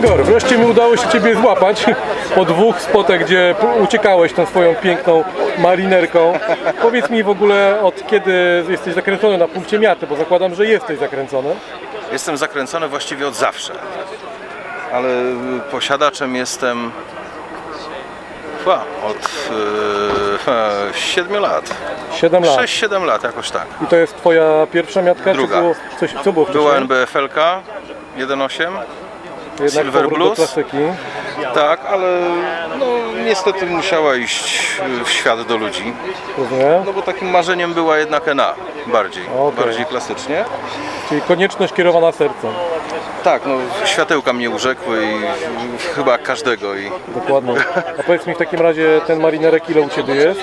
Igor, wreszcie mi udało się Ciebie złapać po dwóch spotach, gdzie uciekałeś tą swoją piękną marinerką. Powiedz mi w ogóle od kiedy jesteś zakręcony na punkcie miaty, bo zakładam, że jesteś zakręcony. Jestem zakręcony właściwie od zawsze, ale y, posiadaczem jestem chyba od e, 7 lat. 7 lat. 6-7 lat, jakoś tak. I to jest Twoja pierwsza miatka? Druga. Czy było coś, co było wcześniej? Była NBFL 1.8, Jednak Silver powrót Blues. do klasyki. tak, ale no, niestety musiała iść y, w świat do ludzi. Rozumiem. No bo takim marzeniem była jednak NA bardziej, Okej. bardziej klasycznie. Czyli konieczność kierowana sercem. Tak, no światełka mnie urzekły i chyba każdego i Dokładnie. A powiedz mi w takim razie ten marinerek ile u Ciebie jest?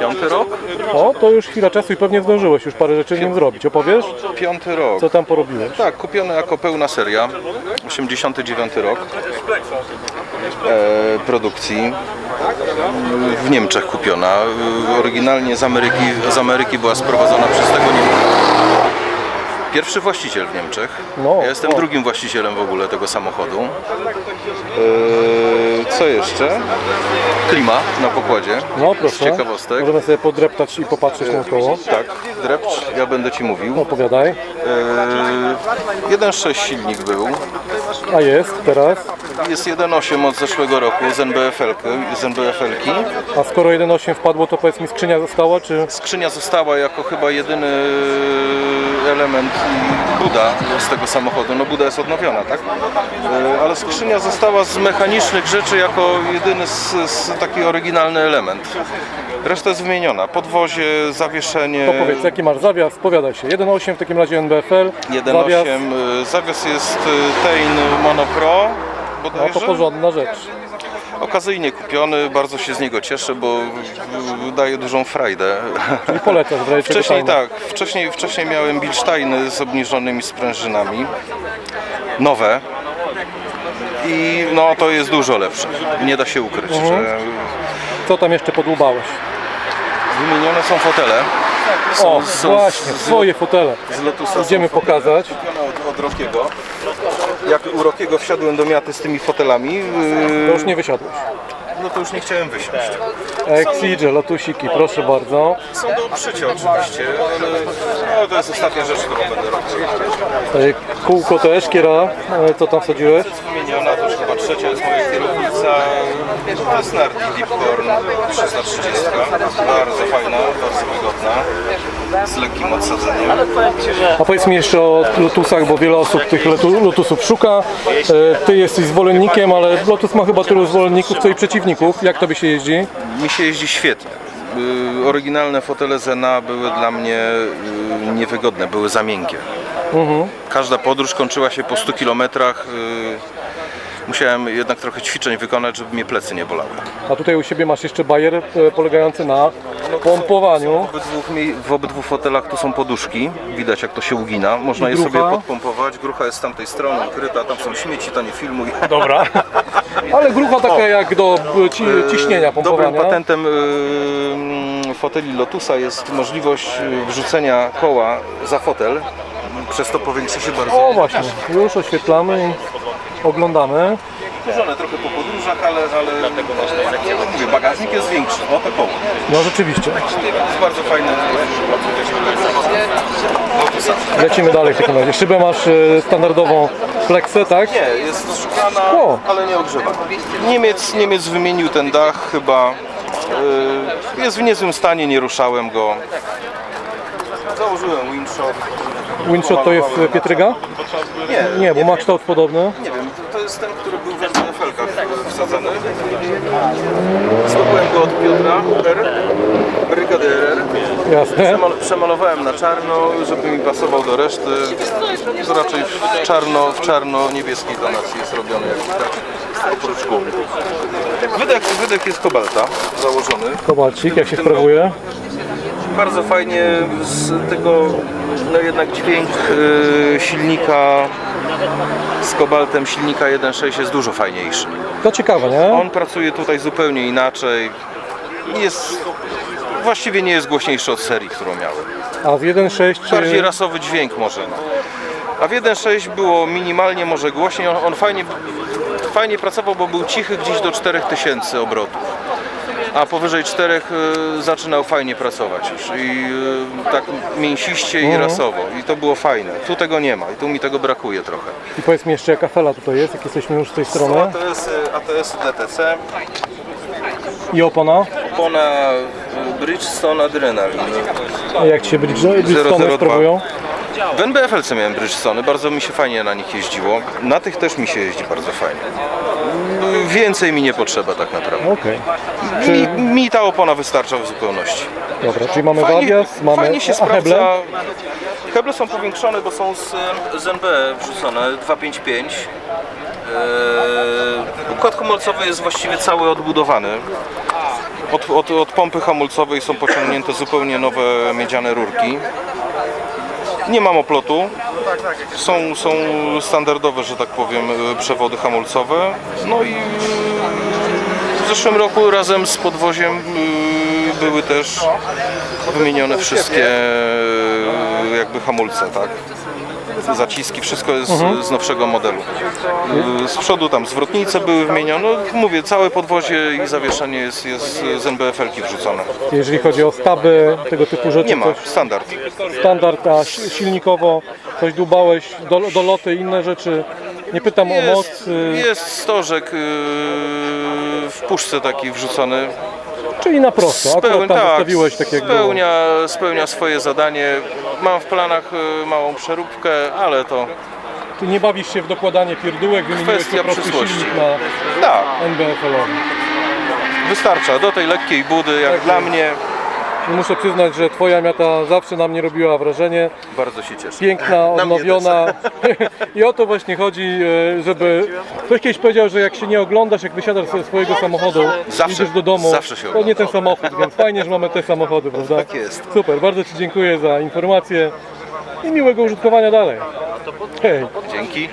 Piąty rok? O, to już chwila czasu i pewnie zdążyłeś już parę rzeczy w nim zrobić. Opowiesz? Piąty rok. Co tam porobiłeś? Tak, kupiony jako pełna seria, 89 rok e, produkcji. W Niemczech kupiona. E, Oryginalnie z Ameryki, z Ameryki była sprowadzona przez tego Niemca. Pierwszy właściciel w Niemczech. No, ja jestem drugim właścicielem w ogóle tego samochodu. E, co jeszcze? Klima na pokładzie. No Z proszę. ciekawostek. Możemy sobie podreptać i popatrzeć naokoło. Tak, drepcz, ja będę Ci mówił. Opowiadaj. E, 1.6 silnik był. A jest teraz. Jest 1.8 od zeszłego roku z NBFL-ki. Z NBFL-ki. A skoro 1.8 wpadło, to powiedz mi skrzynia została, czy... Skrzynia została jako chyba jedyny element Buda z tego samochodu. No Buda jest odnowiona, tak? E, Ale skrzynia została z mechanicznych rzeczy jako jedyny z, z taki oryginalny element. Reszta jest wymieniona. Podwozie, zawieszenie. To powiedz, jaki masz zawias? Powiadaj się. 1.8 w takim razie NBFL. 1.8. Zawias. e, Zawias jest e, Tein Mono Pro. No bodajże. to porządna rzecz. Okazyjnie kupiony, bardzo się z niego cieszę, bo daje dużą frajdę. I polecasz w razie czego Wcześniej tak, wcześniej, wcześniej miałem Bilsteiny z obniżonymi sprężynami, nowe. I no to jest dużo lepsze, nie da się ukryć, Mhm. że Co tam jeszcze podłubałeś? wymienione są fotele. O, właśnie, swoje fotele. z Lotusa Idziemy są fotele pokazać. kupione Od, od Rokiego. Jak u Rokiego wsiadłem do miaty z tymi fotelami, yy, To już nie wysiadłeś. no to już nie chciałem wysiąść. Exige, lotusiki, proszę bardzo. Są do obszycia oczywiście, ale no, to jest ostatnia rzecz, którą będę robił. E, Kółko też, kiera. E, Co tam wsadziłeś? Wymieniona, trzecia jest moja kierownica. To jest Nardi Deepcorn 330. Bardzo fajna, bardzo wygodna. Z lekkim odsadzeniem. A powiedz mi jeszcze o Lotusach, bo wiele osób tych lotu- Lotusów szuka. E, Ty jesteś zwolennikiem, ale Lotus ma chyba tylu zwolenników, co i przeciwników. Jak tobie się jeździ? Mi się jeździ świetnie. Y, Oryginalne fotele Zena były dla mnie y, niewygodne, były za miękkie. Każda podróż kończyła się po 100 kilometrach. y, Musiałem jednak trochę ćwiczeń wykonać, żeby mnie plecy nie bolały. A tutaj u siebie masz jeszcze bajer e, polegający na pompowaniu. W obydwu, w obydwu fotelach tu są poduszki, widać jak to się ugina, można I je grucha? sobie podpompować, grucha jest z tamtej strony ukryta, tam są śmieci, to nie filmuj. Dobra. Ale grucha taka jak do e, ci, ciśnienia, Dobrym pompowania. patentem y, foteli Lotusa jest możliwość wrzucenia koła za fotel, przez to powiększy się bardzo. O właśnie, już oświetlamy oglądamy. Skurzone trochę po podróżach, ale, ale mówię, bagażnik jest większy, no to koło. No rzeczywiście. Jest bardzo fajny Lotusa. Lecimy dalej w takim razie. Szybę masz e, standardową flexę, tak? Nie, jest szklana, O. ale nie ogrzewana. Niemiec, Niemiec wymienił ten dach chyba. y, Jest w niezłym stanie, nie ruszałem go. Założyłem windshot. Windshot to jest Pietryga? Nie, Nie, bo ma kształt podobny. nie wiem, to jest ten, który był w NFL-kach wsadzony. Zdobyłem go od Piotra R, Brygady RR. Jasne. Przemal- Przemalowałem na czarno, żeby mi pasował do reszty. To raczej w czarno, w czarno-niebieskiej tonacji jest robiony tak, oprócz gum. Wydech, wydech jest kobalta założony. Kobalcik, jak się sprawuje? Bardzo fajnie z tego, no jednak dźwięk y, silnika z kobaltem silnika 1.6 jest dużo fajniejszy. To ciekawe, nie? On pracuje tutaj zupełnie inaczej. Jest właściwie nie jest głośniejszy od serii, którą miałem. A z 1.6 Bardziej rasowy dźwięk może. No. A w 1.6 było minimalnie może głośniej, on, on fajnie, fajnie pracował, bo był cichy gdzieś do 4000 obrotów. A powyżej 4 y, zaczynał fajnie pracować już i y, tak mięsiście i rasowo i to było fajne. Tu tego nie ma i tu mi tego brakuje trochę. i powiedz mi jeszcze jaka fela tutaj jest, jak jesteśmy już z tej strony. ATS, ATS DTC, I opona. opona y, Bridgestone Adrenaline. A jak Ci się Bridge- Bridgestone 002. W NBFLC miałem Bridgestone, bardzo mi się fajnie na nich jeździło. Na tych też mi się jeździ bardzo fajnie. Więcej mi nie potrzeba tak naprawdę. Okej. Mi, mi ta opona wystarcza w zupełności. Dobra, czyli mamy Wagias, mamy fajnie się a heble. sprawdza. Heble są powiększone, bo są z, z NB wrzucone 255. Eee, układ hamulcowy jest właściwie cały odbudowany. Od, od, od pompy hamulcowej są pociągnięte zupełnie nowe miedziane rurki. Nie mam oplotu. Są, są standardowe, że tak powiem, e, przewody hamulcowe. No i w zeszłym roku razem z podwoziem y, były też wymienione wszystkie y, jakby hamulce, tak? Zaciski, wszystko jest z nowszego modelu. Y, Z przodu tam zwrotnice były wymienione. No, mówię, całe podwozie i zawieszenie jest, jest z NBFL-ki wrzucone. Jeżeli chodzi o staby, tego typu rzeczy, Nie ma, coś standard. standard, a si- silnikowo coś dubałeś, do, doloty, inne rzeczy. Nie pytam o moc. Jest, y, jest stożek y, w puszce taki wrzucony. Czyli na prosto. Akurat tam zostawiłeś tak jak było. spełnia, spełnia swoje zadanie. Mam w planach y, małą przeróbkę, ale to Ty nie bawisz się w dokładanie pierdółek, wymieniłeś Kwestia po prostu silnik na tak, NBFL-owy. wystarcza. Do tej lekkiej budy, jak Tak dla jest. mnie, I Muszę przyznać, że Twoja miata zawsze na mnie robiła wrażenie. bardzo się cieszę. Piękna, Na mnie odnowiona. I o to właśnie chodzi, e, żeby... Ktoś kiedyś powiedział, że jak się nie oglądasz, jak wysiadasz ze swojego samochodu, Zawsze- idziesz do domu, zawsze się to nie ten samochód, więc fajnie, że mamy te samochody, prawda? Tak jest. Super, bardzo Ci dziękuję za informację i miłego użytkowania dalej. Hej. Dzięki.